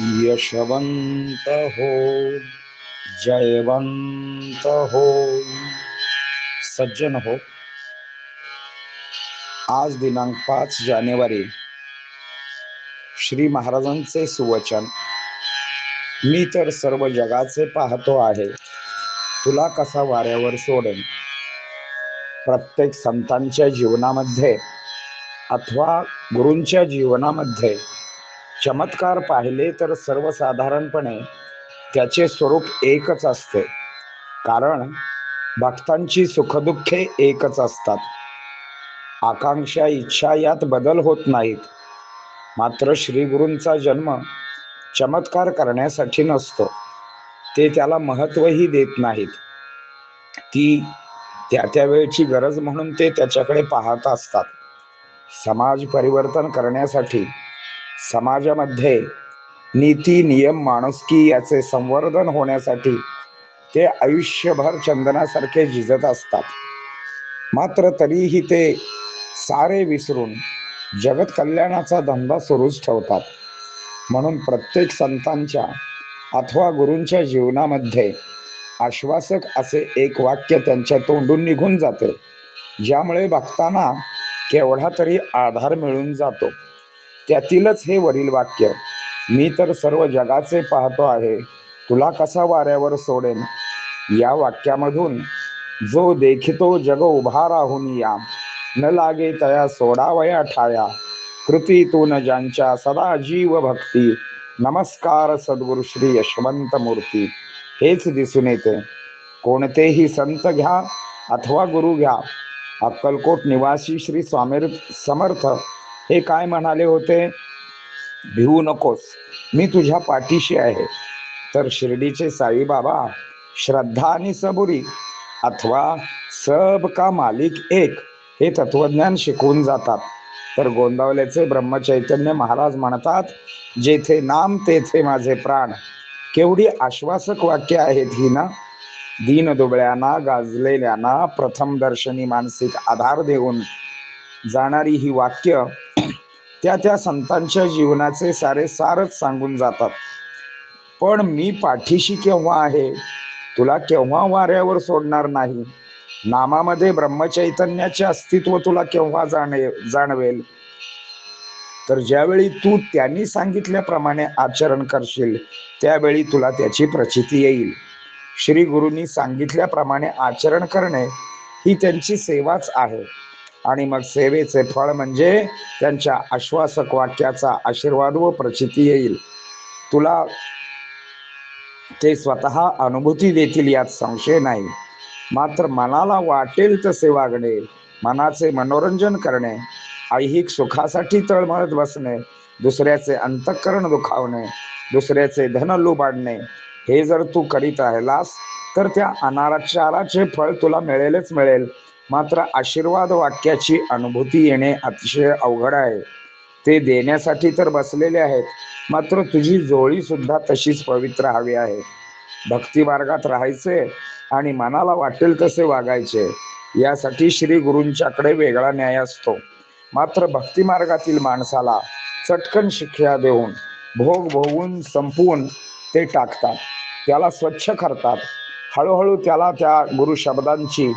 यशवंत हो जयवंत हो सज्जन हो। आज दिनांक पाच जानेवारी श्री महाराजांचे सुवचन. मी तर सर्व जगाचे पाहतो आहे. तुला कसा वाऱ्यावर सोडेन? प्रत्येक संतांच्या जीवनामध्ये अथवा गुरूंच्या जीवनामध्ये चमत्कार पाहिले तर सर्वसाधारणपणे त्याचे स्वरूप एकच असते. कारण भक्तांची सुखदुःखे एकच असतात. आकांक्षा इच्छा यात बदल होत नाहीत. मात्र श्रीगुरूंचा जन्म चमत्कार करण्यासाठी नसतो. ते त्याला महत्वही देत नाहीत. ती त्या त्यावेळची गरज म्हणून ते त्याच्याकडे पाहत असतात. समाज परिवर्तन करण्यासाठी समाजामध्ये नीती नियम माणुसकी याचे संवर्धन होण्यासाठी ते आयुष्यभर चंदनासारखे झिजत असतात. मात्र तरीही ते सारे विसरून जगत कल्याणाचा धंदा सुरूच ठेवतात. म्हणून प्रत्येक संतांच्या अथवा गुरूंच्या जीवनामध्ये आश्वासक असे एक वाक्य त्यांच्या तोंडून निघून जाते ज्यामुळे भक्तांना केवढा तरी आधार मिळून जातो. त्यातीलच हे वरील वाक्य मी तर सर्व जगाचे पाहतो आहे तुला कसा वाऱ्यावर सोडेन? या वाक्यामधून जो देखितो जग उभा राहून या न लागे तया सोडावया ठाया कृतीतून ज्यांच्या सदा जीव भक्ती नमस्कार सद्गुरु श्री यशवंत मूर्ती. हेच दिसून येते. कोणतेही संत घ्या अथवा गुरु घ्या अक्कलकोट निवासी श्री स्वामी समर्थ हे काय म्हणाले होते? भिवू नकोस. मी तुझ्या पाठीशी आहे. तर शिर्डीचे साईबाबा श्रद्धा आणि सबुरी अथवा सब का मालिक एक हे तत्वज्ञान शिकवून जातात. तर गोंदावल्याचे ब्रह्मचैतन्य महाराज म्हणतात जेथे नाम तेथे माझे प्राण. केवढी आश्वासक वाक्य आहेत ही ना? दीन दुबळ्यांना गाजलेल्यांना प्रथम दर्शनी मानसिक आधार देऊन जाणारी ही वाक्य त्या त्या संतांच्या जीवनाचे सारे सारच सांगून जातात. पण मी पाठीशी केव्हा आहे? तुला केव्हा वाऱ्यावर सोडणार नाही? नामामध्ये ब्रह्मचैतन्याचे अस्तित्व तुला केव्हा जाणे जाणवेल? तर ज्यावेळी तू त्यांनी सांगितल्याप्रमाणे आचरण करशील त्यावेळी तुला त्याची प्रचिती येईल. श्री गुरुंनी सांगितल्याप्रमाणे आचरण करणे ही त्यांची सेवाच आहे. आणि मग सेवेचे फळ म्हणजे त्यांच्या आश्वासक वाक्याचा आशीर्वाद व प्रचिती येईल. तुला ते स्वतः अनुभूती देतील यात संशय नाही. मात्र मनाला वाटेल तसे वागणे मनाचे मनोरंजन करणे ऐहिक सुखासाठी तळमळत बसणे दुसऱ्याचे अंतःकरण दुखावणे दुसऱ्याचे धन लुबाडणे हे जर तू करीत राहिलास तर त्या अनाचाराचे फळ तुला मिळेलच मिळेल. मात्र आशीर्वाद वाक्याची अनुभूती येणे अतिशय अवघड आहे. ते देण्यासाठी तर बसलेले आहेत मात्र तुझी जोळी सुद्धा तशीच पवित्र हवी आहे. भक्ती मार्गात राहायचे आणि मनाला वाटेल तसे वागायचे यासाठी श्री गुरूंच्याकडे वेगळा न्याय असतो. मात्र भक्ती मार्गातील माणसाला चटकन शिक्षा देऊन भोग भोगून संपवून ते टाकतात. त्याला स्वच्छ करतात. हळूहळू त्याला त्या गुरु शब्दांची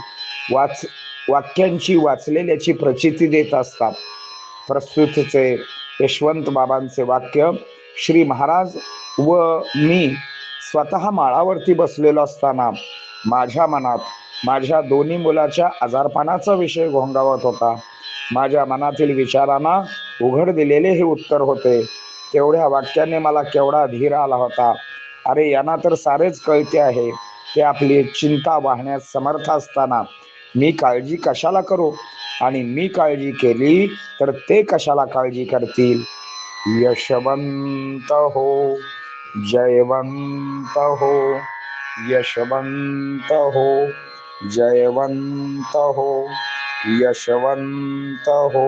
वाच वाक्यांची वाचलेल्याची प्रचिती देत असतात. प्रस्तुतचे यशवंत बाबांचे वाक्य श्री महाराज व मी स्वतः माळावरती बसलेलो असताना माझ्या मनात माझ्या दोन्ही मुलाच्या आजारपणाचा विषय घोंगावत होता. माझ्या मनातील विचारांना उघड दिलेले हे उत्तर होते. तेवढ्या वाक्याने मला केवढा धीर आला होता. अरे यांना तर सारेच कळते आहे. ते आपली चिंता वाहण्यास समर्थ असताना मी काळजी कशाला करू? आणि मी काळजी केली तर ते कशाला काळजी करतील? यशवंत हो जयवंत हो यशवंत हो जयवंत हो यशवंत हो.